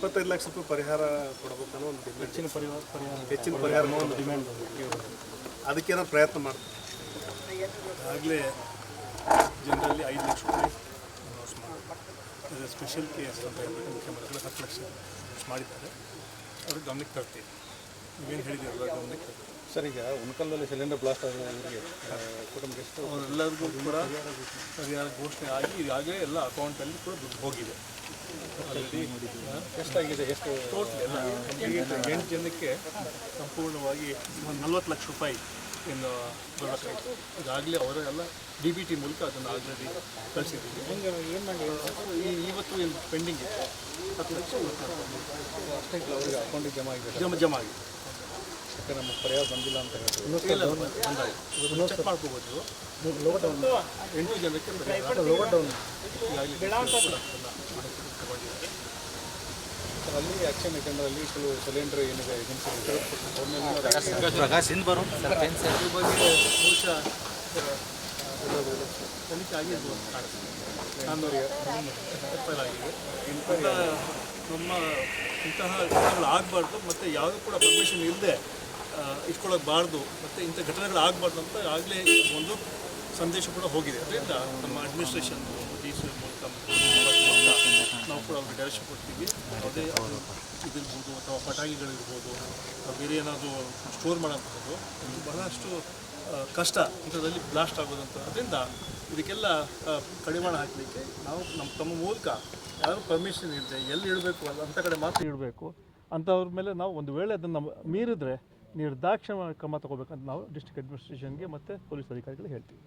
ಇಪ್ಪತ್ತೈದು ಲಕ್ಷ ರೂಪಾಯಿ ಪರಿಹಾರ ಕೊಡಬೇಕು ಅನ್ನೋ ಒಂದು ಹೆಚ್ಚಿನ ಪರಿಹಾರ ಹೆಚ್ಚಿನ ಪರಿಹಾರ ಒಂದು ಡಿಮ್ಯಾಂಡ್ ಅದಕ್ಕೇನೋ ಪ್ರಯತ್ನ ಮಾಡ್ತೀವಿ ಆಗಲೇ ಜನರಲ್ಲಿ ಐದು ಲಕ್ಷ ರೂಪಾಯಿ ಮಾಡಿದ್ದಾರೆ ಸ್ಪೆಷಲ್ ಕೇಸ್ ಅಂತ ಹೇಳ್ಬಿಟ್ಟು ಮುಖ್ಯಮಂತ್ರಿಗಳು ಹತ್ತು ಲಕ್ಷ ಮಾಡಿದ್ದಾರೆ. ಅವ್ರಿಗೆ ಗಮನಕ್ಕೆ ತರ್ತೀವಿ. ನೀವೇನು ಹೇಳಿದ್ದೀರಲ್ಲ ಗಮನಕ್ಕೆ? ಸರ್ ಈಗ ಉಣಕಲ್ದಲ್ಲಿ ಸಿಲಿಂಡರ್ ಬ್ಲಾಸ್ಟ್ ಆಗೋರಿಗೆ ಕುಟುಂಬಕ್ಕೆ ಎಷ್ಟು ಅವರೆಲ್ಲರಿಗೂ ಕೂಡ ಪರಿಹಾರ ಘೋಷಣೆ ಆಗಿ ಈಗಾಗಲೇ ಎಲ್ಲ ಅಕೌಂಟಲ್ಲಿ ಕೂಡ ದುಡ್ಡು ಹೋಗಿದೆ. ಆಲ್ರೆಡಿ ಎಷ್ಟಾಗಿದೆ? ಎಷ್ಟು ಟೋಟಲ್ ಎಲ್ಲ ಎಂಟು ಜನಕ್ಕೆ ಸಂಪೂರ್ಣವಾಗಿ ಒಂದು ನಲ್ವತ್ತು ಲಕ್ಷ ರೂಪಾಯಿ ಇನ್ನು ಬರಬೇಕಾಯಿತು. ಈಗಾಗಲೇ ಅವರೆಲ್ಲ ಡಿ ಬಿ ಟಿ ಮೂಲಕ ಅದನ್ನು ಆಲ್ರೆಡಿ ಕಳಿಸಿದ್ದೀವಿ. ಈ ಇವತ್ತು ಏನು ಪೆಂಡಿಂಗ್ ಇದೆ? ಹತ್ತು ಲಕ್ಷ ಅವರಿಗೆ ಅಕೌಂಟಿಗೆ ಜಮಾ ಆಗಿದೆ. ಜಮ ಜಮಾ ಆಗಿದೆ. ಯಾಕೆ ನಮ್ಮ ಪರಿಹಾರ ಬಂದಿಲ್ಲ ಅಂತ ಹೇಳ್ತೀವಿ. ಮಾಡ್ಕೋಬೋದು. ಎಂಟು ಜನಕ್ಕೆ. ಸರ್. ಅಲ್ಲಿ ಆ್ಯಕ್ಷನ್ ಯಾಕಂದ್ರೆ ಕೆಲವು ಸಿಲಿಂಡರ್ ಏನಿದೆ ಏಜೆನ್ಸಿ ಪ್ರಕಾಶ್ ಹಿಂದ್ ಬರೋ ಬಗ್ಗೆ ತನಿಖೆ ನಮ್ಮ ಇಂತಹ ಆಗಬಾರ್ದು. ಮತ್ತು ಯಾವುದೂ ಕೂಡ ಪರ್ಮಿಷನ್ ಇಲ್ಲದೆ ಇಟ್ಕೊಳ್ಳೋಕ್ಬಾರ್ದು ಮತ್ತು ಇಂಥ ಘಟನೆಗಳು ಆಗಬಾರ್ದು ಅಂತ ಆಗಲೇ ಒಂದು ಸಂದೇಶ ಕೂಡ ಹೋಗಿದೆ. ಅದರಿಂದ ನಮ್ಮ ಅಡ್ಮಿನಿಸ್ಟ್ರೇಷನ್ ಡಿ ಸಿ ಮೂಲಕ ನಾವು ಕೂಡ ಅವ್ರಿಗೆ ಡೈರೆಕ್ಷನ್ ಕೊಡ್ತೀವಿ. ಯಾವುದೇ ಇದಿರ್ಬೋದು ಅಥವಾ ಪಟಾಕಿಗಳಿರ್ಬೋದು ಬೇರೆ ಏನಾದರೂ ಸ್ಟೋರ್ ಮಾಡೋಂಥದ್ದು ಬಹಳಷ್ಟು ಕಷ್ಟ ಇಂಥದ್ರಲ್ಲಿ ಬ್ಲಾಸ್ಟ್ ಆಗೋದಂತ. ಅದರಿಂದ ಇದಕ್ಕೆಲ್ಲ ಕಡಿವಾಣ ಹಾಕಲಿಕ್ಕೆ ನಾವು ನಮ್ಮ, ತಮ್ಮ ಮೂಲಕ ಯಾರು ಪರ್ಮಿಷನ್ ಇಲ್ಲದೆ ಎಲ್ಲಿ ಇಡಬೇಕು ಅಂಥ ಕಡೆ ಮಾತ್ರ ಇಡಬೇಕು. ಅಂಥವ್ರ ಮೇಲೆ ನಾವು ಒಂದು ವೇಳೆ ಅದನ್ನು ಮೀರಿದ್ರೆ ನಿರ್ದಾಕ್ಷಿಣ್ಯ ಕ್ರಮ ತಗೋಬೇಕಂತ ನಾವು ಡಿಸ್ಟ್ರಿಕ್ಟ್ ಅಡ್ಮಿನಿಸ್ಟ್ರೇಷನ್ಗೆ ಮತ್ತು ಪೊಲೀಸ್ ಅಧಿಕಾರಿಗಳಿಗೆ ಹೇಳ್ತೀವಿ.